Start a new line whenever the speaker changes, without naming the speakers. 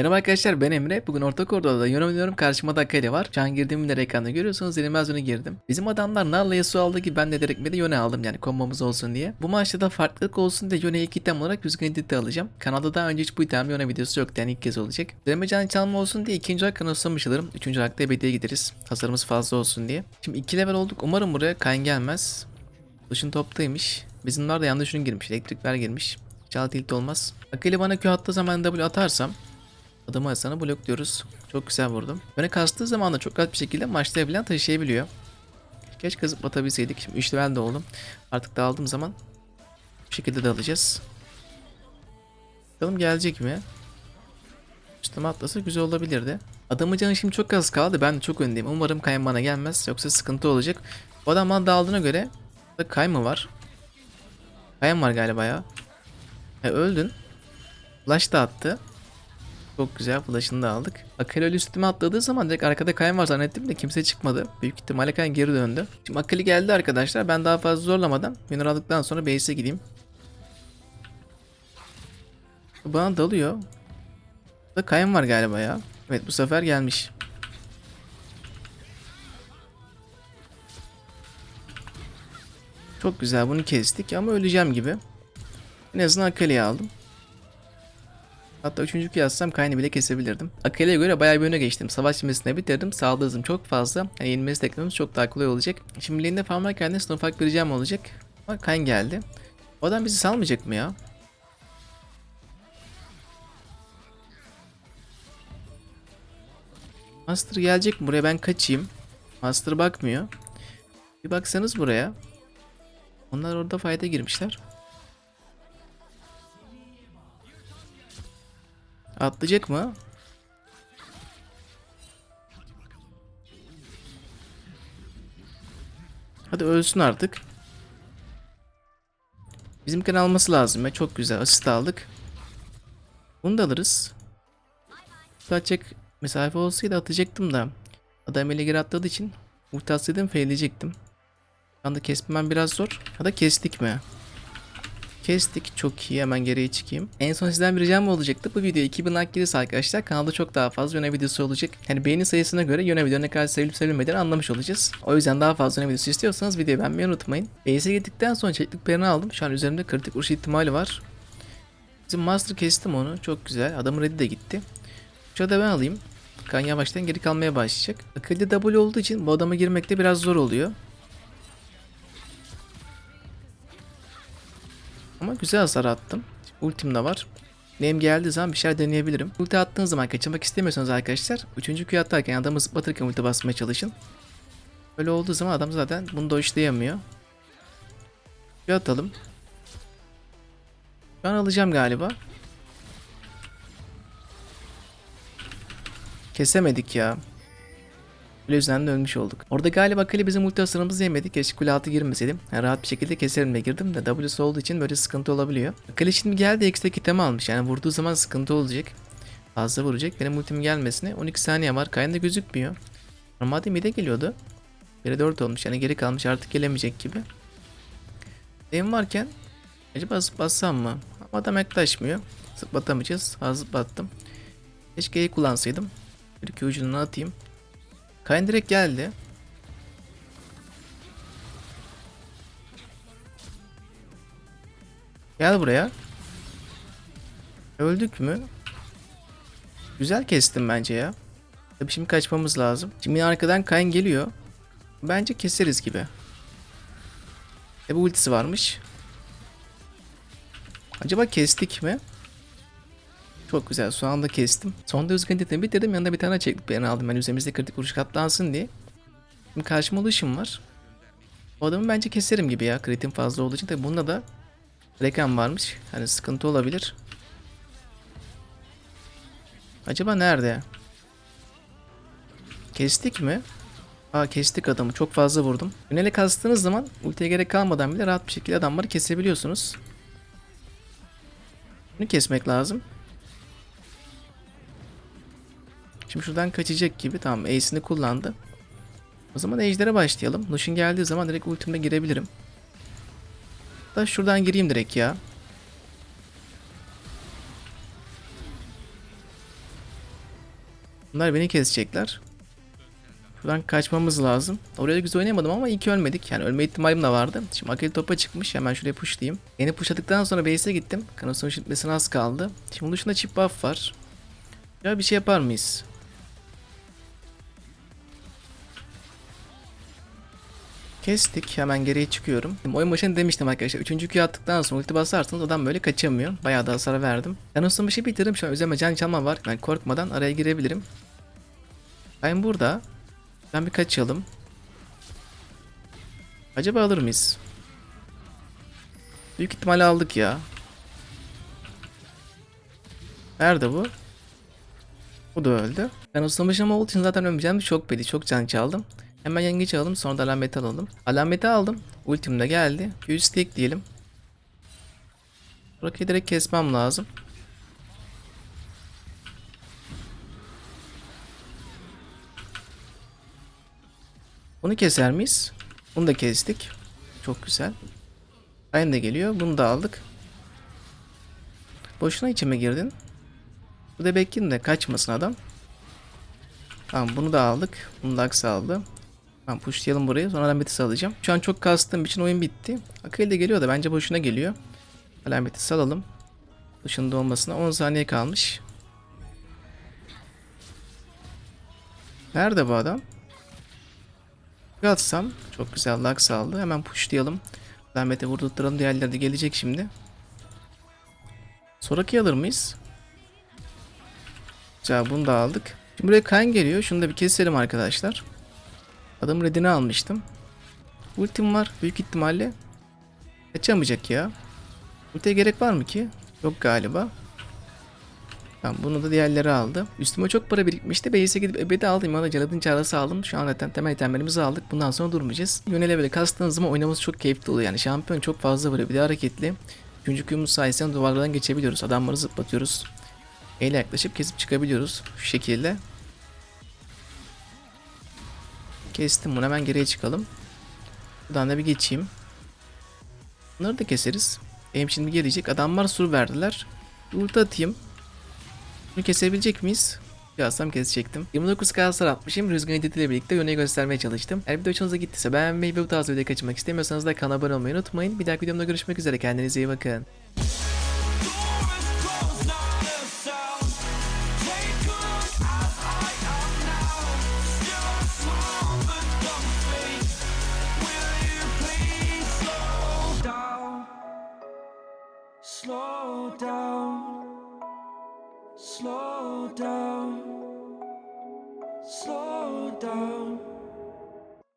Merhaba arkadaşlar ben Emre. Bugün orta koridorda yorum oynuyorum. Karşıma da Akali var. Şu an girdiğim ünlü ekranda görüyorsunuz. Yenilmez öne girdim. Bizim adamlar Nalla Yasuo aldı ki ben de direkt de Yone aldım yani kombomuz olsun diye. Bu maçta da farklılık olsun diye Yone'yi iki item olarak Rüzgar Edit'i alacağım. Kanalda daha önce hiç bu item Yone videosu yoktu yani ilk kez olacak. Deneme can çalma olsun diye ikinci olarak kanıtsamış alırım. Üçüncü olarak da ebediye gideriz. Hasarımız fazla olsun diye. Şimdi iki level olduk. Umarım buraya Kayn gelmez. Dışın toptaymış. Bizimler de yanlış ürün girmiş. Elektrikler girmiş. Çal tilt olmaz. Akali bana Q attığı zaman W atarsam Adamı Hasan'ı blokluyoruz. Çok güzel vurdum. Böyle kastığı zaman da çok rahat bir şekilde maçlayabilen taşıyabiliyor. Keşke zıplatabilseydik. Şimdi 3 level de oldum. Artık dağıldığım zaman bu şekilde de alacağız. Bakalım gelecek mi? Üstüme atlasa güzel olabilirdi. Adamın canı şimdi çok az kaldı. Ben de çok öndeyim. Umarım Kayn bana gelmez. Yoksa sıkıntı olacak. Bu adam bana dağıldığına göre da Kay mı var? Kayan var galiba ya. E öldün. Flash da attı. Çok güzel flash'ını da aldık. Akali üstüme atladığı zaman direkt arkada Kayn var zannettim de kimse çıkmadı. Büyük ihtimalle Kayn geri döndü. Şimdi Akali geldi arkadaşlar. Ben daha fazla zorlamadan Minor aldıktan sonra base'e gideyim. Bana dalıyor. Burada Kayn var galiba ya. Evet bu sefer gelmiş. Çok güzel bunu kestik ama öleceğim gibi. En azından Akali'yi aldım. Hatta üçüncü kıyassam Kayn'i bile kesebilirdim. Akali'ye göre bayağı bir öne geçtim. Savaş cimrisine bitirdim. Sağlığı hızım çok fazla. Yani yenilmesi teklememiz çok daha kolay olacak. Şimdi lane'de farmlarken de ufak bir ricam olacak. Ama Kayn geldi. O adam bizi salmayacak mı ya? Master gelecek mi buraya ben kaçayım. Master bakmıyor. Bir baksanız buraya. Onlar orada fayda girmişler. Atlayacak mı? Hadi ölsün artık. Bizimkini alması lazım ya. Çok güzel. Asist aldık. Bunu da alırız. Atacak mesafe olsaydı atacaktım da. Adam ele geri atladığı için ulti atsaydım failleyecektim. Şu anda kesmem biraz zor. Ya da kestik mi? Kestik. Çok iyi. Hemen geriye çıkayım. En son sizden bir ricam olacaktı. Bu video 2000 like gelirse arkadaşlar kanalda çok daha fazla yöne videosu olacak. Yani beğeni sayısına göre yöne video ne kadar sevilip sevilmediğini anlamış olacağız. O yüzden daha fazla yöne videosu istiyorsanız videoyu beğenmeyi unutmayın. Base'e gittikten sonra çeklik perini aldım. Şu an üzerimde kritik vuruş ihtimali var. Bizim Master kestim onu. Çok güzel. Adamın ready de gitti. Şu da ben alayım. Kan yavaştan geri kalmaya başlayacak. Akıllı W olduğu için bu adama girmekte biraz zor oluyor. Ama güzel hasar attım. Ultim de var. Name geldiği zaman bir şeyler deneyebilirim. Ulti attığınız zaman kaçırmak istemiyorsanız arkadaşlar 3. Q atarken adamı zıplatırken ulti basmaya çalışın. Böyle olduğu zaman adam zaten bunu dojlayamıyor. Q atalım. Ben alacağım galiba. Kesemedik ya. Kule yüzünden de ölmüş olduk. Orada galiba Kali bizim ulti hasarımızı yemedi. Keşke kule altı girmeseydim. Yani rahat bir şekilde keserim de girdim de W'su olduğu için böyle sıkıntı olabiliyor. Kali şimdi geldi ekstra kitemi almış. Yani vurduğu zaman sıkıntı olacak. Fazla vuracak. Benim ultim gelmesine 12 saniye var. Kaynda gözükmüyor. Normalde mide geliyordu. 1'e 4 olmuş. Yani geri kalmış artık gelemeyecek gibi. Benim varken acaba zıplatsam mı? Ama adam yaklaşmıyor. Zıplatamayacağız. Az zıplattım. Keşke kullansaydım. Bir ucunu atayım. Kayn direkt geldi. Gel buraya. Öldük mü? Güzel kestim bence ya. Tabii şimdi kaçmamız lazım. Şimdi arkadan Kayn geliyor. Bence keseriz gibi. E bu ultisi varmış. Acaba kestik mi? Çok güzel. Şu anda kestim. Sonda özgün tetemi bitirdim. Yanında bir tane çeklik beğeni aldım. Ben üzerimizde kritik vuruş katlansın diye. Şimdi karşıma ulaşım var. O adamı bence keserim gibi ya. Kritim fazla olduğu için. Tabi bunda da reklam varmış. Hani sıkıntı olabilir. Acaba nerede? Kestik mi? Aa kestik adamı. Çok fazla vurdum. Önele kastığınız zaman ultiye gerek kalmadan bile rahat bir şekilde adamları kesebiliyorsunuz. Bunu kesmek lazım. Şimdi şuradan kaçacak gibi. Tamam Ace'ini kullandı. O zaman Ejder'e başlayalım. Lucian geldiği zaman direkt ultimle girebilirim. Da şuradan gireyim direkt ya. Bunlar beni kesecekler. Şuradan kaçmamız lazım. Oraya güzel oynayamadım ama iyi ki ölmedik. Yani ölme ihtimalim de vardı. Şimdi Akali topa çıkmış. Hemen şuraya pushleyeyim. Yeni pushladıktan sonra base'e gittim. Kanosun şitmesine az kaldı. Şimdi bunun dışında chip buff var. Ya bir şey yapar mıyız? Kestik. Hemen geriye çıkıyorum. Şimdi oyun başında demiştim arkadaşlar. Üçüncü Q'yu attıktan sonra ulti basarsanız adam böyle kaçamıyor. Bayağı da hasar verdim. Ben ısınmışı bitirdim. Şu an üzerime can çalma var. Ben korkmadan araya girebilirim. Ben burada. Ben bir kaçalım. Acaba alır mıyız? Büyük ihtimalle aldık ya. Nerede bu? Bu da öldü. Ben ıslamışım olduğu için zaten ölmeyeceğim çok belli. Çok can çaldım. Hemen yengeç aldım sonra da alameti alalım. Alameti aldım. Ultim de geldi. 100 stack diyelim. Burayı direkt kesmem lazım. Bunu keser miyiz? Bunu da kestik. Çok güzel. Aynı da geliyor. Bunu da aldık. Boşuna içime girdin. Bu da bekleyin de kaçmasın adam. Tamam bunu da aldık. Bunu da aldı. Tamam pushlayalım burayı. Sonra alameti alacağım. Şu an çok kastığım için oyun bitti. Akali de geliyor da bence boşuna geliyor. Alameti salalım. Dışında olmasına 10 saniye kalmış. Nerede bu adam? Atsam çok güzel lag saldı. Hemen pushlayalım. Alameti vurdurtturalım. Diğerleri de gelecek şimdi. Sonraki alır mıyız? Güzel bunu da aldık. Şimdi buraya kan geliyor. Şunu da bir keselim arkadaşlar. Adam redini almıştım. Ultim var. Büyük ihtimalle kaçamayacak ya. Ultiye gerek var mı ki? Yok galiba. Tamam bunu da diğerleri aldı. Üstüme çok para birikmişti. Base'e gidip ebedi aldım. Yana Calad'ın çağrısı aldım. Şu an zaten temel itemlerimizi aldık. Bundan sonra durmayacağız. Yönele böyle kastığınız zaman oynaması çok keyifli oluyor. Yani şampiyon çok fazla böyle bir de hareketli. Üçüncü kuyumuz sayesinde duvarlardan geçebiliyoruz. Adamları zıplatıyoruz. Eyle yaklaşıp kesip çıkabiliyoruz. Şu şekilde. Kestim bunu hemen geriye çıkalım. Buradan da bir geçeyim. Bunları da keseriz. Benim şimdi gelecek. Adamlar sur verdiler. Ulti atayım. Bunu kesebilecek miyiz? Yazsam kesecektim. 29 kasar atmışım. Rüzgar editiyle birlikte yöneyi göstermeye çalıştım. Eğer video hoşunuza gittiyse beğenmeyi ve bu tarz videoyu kaçırmak istemiyorsanız da kanala abone olmayı unutmayın. Bir dahaki videomda görüşmek üzere. Kendinize iyi bakın.
Slow down, slow down.